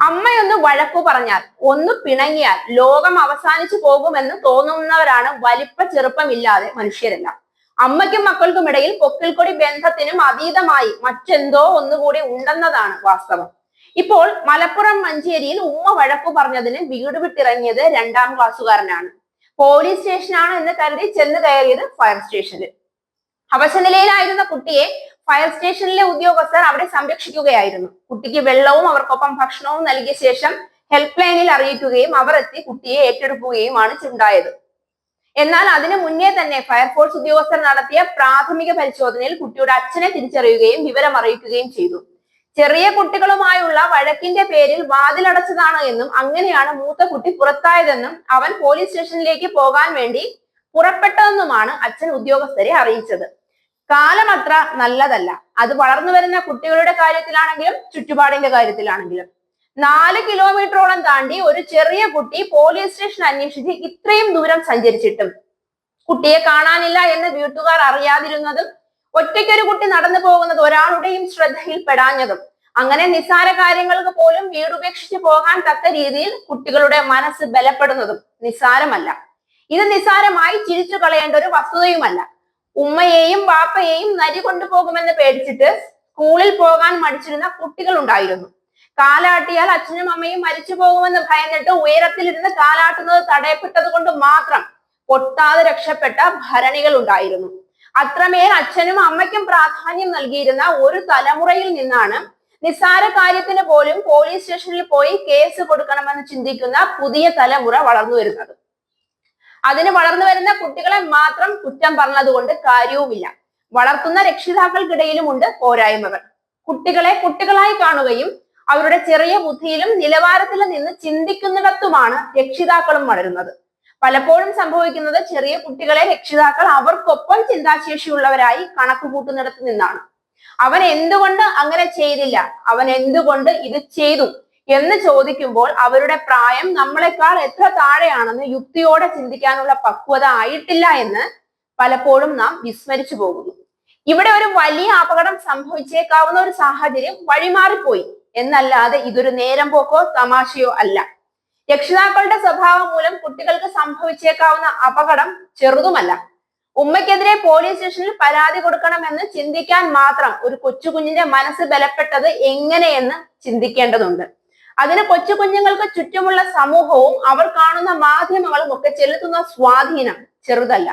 അമ്മയൊന്ന് വഴക്കു പറഞ്ഞാൽ ഒന്ന് പിണങ്ങിയാൽ ലോകം അവസാനിച്ചു പോകുമെന്ന് തോന്നുന്നവരാണ് വലിപ്പ ചെറുപ്പമില്ലാതെ മനുഷ്യരെല്ലാം. അമ്മയ്ക്കും മക്കൾക്കും ഇടയിൽ പൊക്കിൽക്കൊടി ബന്ധത്തിനും അതീതമായി മറ്റെന്തോ ഒന്നുകൂടി ഉണ്ടെന്നതാണ് വാസ്തവം. ഇപ്പോൾ മലപ്പുറം മഞ്ചേരിയിൽ ഉമ്മ വഴക്കു പറഞ്ഞതിന് വീട് വിട്ടിറങ്ങിയത് രണ്ടാം ക്ലാസ്സുകാരനാണ്. പോലീസ് സ്റ്റേഷനാണ് എന്ന് കരുതി ചെന്ന് കയറിയത് ഫയർ സ്റ്റേഷനിൽ. അവശനിലയിലായിരുന്ന കുട്ടിയെ ഫയർ സ്റ്റേഷനിലെ ഉദ്യോഗസ്ഥർ അവിടെ സംരക്ഷിക്കുകയായിരുന്നു. കുട്ടിക്ക് വെള്ളവും അവർക്കൊപ്പം ഭക്ഷണവും നൽകിയ ശേഷം ഹെൽപ്പ് ലൈനിൽ അറിയിക്കുകയും അവർ എത്തി കുട്ടിയെ ഏറ്റെടുക്കുകയുമാണ് ഉണ്ടായത്. എന്നാൽ അതിനു മുന്നേ തന്നെ ഫയർഫോഴ്സ് ഉദ്യോഗസ്ഥർ നടത്തിയ പ്രാഥമിക പരിശോധനയിൽ കുട്ടിയുടെ അച്ഛനെ തിരിച്ചറിയുകയും വിവരം അറിയിക്കുകയും ചെയ്തു. ചെറിയ കുട്ടികളുമായുള്ള വഴക്കിന്റെ പേരിൽ വാതിലടച്ചതാണ് എന്നും അങ്ങനെയാണ് മൂത്ത കുട്ടി പുറത്തായതെന്നും അവൻ പോലീസ് സ്റ്റേഷനിലേക്ക് പോകാൻ വേണ്ടി പുറപ്പെട്ടതെന്നുമാണ് അച്ഛൻ ഉദ്യോഗസ്ഥരെ അറിയിച്ചത്. കാലം അത്ര നല്ലതല്ല. അത് വളർന്നു വരുന്ന കുട്ടികളുടെ കാര്യത്തിലാണെങ്കിലും ചുറ്റുപാടിന്റെ കാര്യത്തിലാണെങ്കിലും. നാല് കിലോമീറ്ററോളം താണ്ടി ഒരു ചെറിയ കുട്ടി പോലീസ് സ്റ്റേഷൻ അന്വേഷിച്ച് ഇത്രയും ദൂരം സഞ്ചരിച്ചിട്ടും കുട്ടിയെ കാണാനില്ല എന്ന് വീട്ടുകാർ അറിയാതിരുന്നതും ഒറ്റയ്ക്കൊരു കുട്ടി നടന്നു പോകുന്നത് ഒരാളുടെയും ശ്രദ്ധയിൽ പെടാഞ്ഞതും അങ്ങനെ നിസ്സാര കാര്യങ്ങൾക്ക് പോലും വീടുപേക്ഷിച്ച് പോകാൻ തക്ക രീതിയിൽ കുട്ടികളുടെ മനസ്സ് ബലപ്പെടുന്നതും നിസ്സാരമല്ല. ഇത് നിസ്സാരമായി ചിരിച്ചു കളയേണ്ട ഒരു വസ്തുതയുമല്ല. ഉമ്മയെയും ബാപ്പയെയും നരി കൊണ്ടുപോകുമെന്ന് പേടിച്ചിട്ട് സ്കൂളിൽ പോകാൻ മടിച്ചിരുന്ന കുട്ടികൾ ഉണ്ടായിരുന്നു കാലാട്ടിയാൽ അച്ഛനും അമ്മയും മരിച്ചു പോകുമെന്ന് ഭയന്നിട്ട് ഉയരത്തിലിരുന്ന് കാലാട്ടുന്നത് തടയപ്പെട്ടത് കൊണ്ട് മാത്രം പൊട്ടാതെ രക്ഷപ്പെട്ട ഭരണികൾ ഉണ്ടായിരുന്നു അത്രമേൽ അച്ഛനും അമ്മയ്ക്കും പ്രാധാന്യം നൽകിയിരുന്ന ഒരു തലമുറയിൽ നിന്നാണ് നിസ്സാര കാര്യത്തിന് പോലും പോലീസ് സ്റ്റേഷനിൽ പോയി കേസ് കൊടുക്കണമെന്ന് ചിന്തിക്കുന്ന പുതിയ തലമുറ വളർന്നു വരുന്നത് അതിന് വളർന്നു വരുന്ന കുട്ടികളെ മാത്രം കുറ്റം പറഞ്ഞതുകൊണ്ട് കാര്യവുമില്ല. വളർത്തുന്ന രക്ഷിതാക്കൾക്കിടയിലുമുണ്ട് പോരായ്മകൾ. കുട്ടികളെ കുട്ടികളായി കാണുകയും അവരുടെ ചെറിയ ബുദ്ധിയിലും നിലവാരത്തിലും നിന്ന് ചിന്തിക്കുന്നിടത്തുമാണ് രക്ഷിതാക്കളും വളരുന്നത്. പലപ്പോഴും സംഭവിക്കുന്നത് ചെറിയ കുട്ടികളെ രക്ഷിതാക്കൾ അവർക്കൊപ്പം ചിന്താശേഷിയുള്ളവരായി കണക്ക് കൂട്ടുന്നിടത്ത് നിന്നാണ്. അവൻ എന്തുകൊണ്ട് അങ്ങനെ ചെയ്തില്ല? അവൻ എന്തുകൊണ്ട് ഇത് ചെയ്തു? എന്ന് ചോദിക്കുമ്പോൾ അവരുടെ പ്രായം നമ്മളെക്കാൾ എത്ര താഴെയാണെന്ന് യുക്തിയോടെ ചിന്തിക്കാനുള്ള പക്വത ആയിട്ടില്ല എന്ന് പലപ്പോഴും നാം വിസ്മരിച്ചു പോകുന്നു. ഇവിടെ ഒരു വലിയ അപകടം സംഭവിച്ചേക്കാവുന്ന ഒരു സാഹചര്യം വഴിമാറിപ്പോയി എന്നല്ലാതെ ഇതൊരു നേരം പോക്കോ തമാശയോ അല്ല. രക്ഷിതാക്കളുടെ സ്വഭാവം മൂലം കുട്ടികൾക്ക് സംഭവിച്ചേക്കാവുന്ന അപകടം ചെറുതുമല്ല. ഉമ്മയ്ക്കെതിരെ പോലീസ് സ്റ്റേഷനിൽ പരാതി കൊടുക്കണമെന്ന് ചിന്തിക്കാൻ മാത്രം ഒരു കൊച്ചു കുഞ്ഞിന്റെ മനസ്സ് ബലപ്പെട്ടത് എങ്ങനെയെന്ന് ചിന്തിക്കേണ്ടതുണ്ട്. അതിന് കൊച്ചു കുഞ്ഞുങ്ങൾക്ക് ചുറ്റുമുള്ള സമൂഹവും അവർ കാണുന്ന മാധ്യമങ്ങളും ഒക്കെ ചെലുത്തുന്ന സ്വാധീനം ചെറുതല്ല.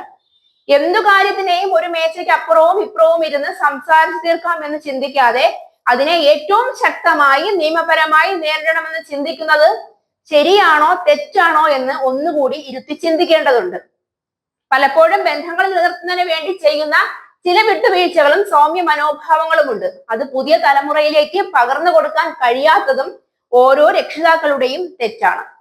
എന്തു കാര്യത്തിനെയും ഒരു മേശയ്ക്ക് അപ്പുറവും ഇപ്പുറവും ഇരുന്ന് സംസാരിച്ചു തീർക്കാം എന്ന് ചിന്തിക്കാതെ അതിനെ ഏറ്റവും ശക്തമായി നിയമപരമായി നേരിടണമെന്ന് ചിന്തിക്കുന്നത് ശരിയാണോ തെറ്റാണോ എന്ന് ഒന്നുകൂടി ഇരുത്തി ചിന്തിക്കേണ്ടതുണ്ട്. പലപ്പോഴും ബന്ധങ്ങൾ നിലനിർത്തുന്നതിന് വേണ്ടി ചെയ്യുന്ന ചില വിട്ടുവീഴ്ചകളും സൗമ്യ മനോഭാവങ്ങളുമുണ്ട്. അത് പുതിയ തലമുറയിലേക്ക് പകർന്നു കൊടുക്കാൻ കഴിയാത്തതും ഓരോ രക്ഷിതാക്കളുടെയും തെറ്റാണ്.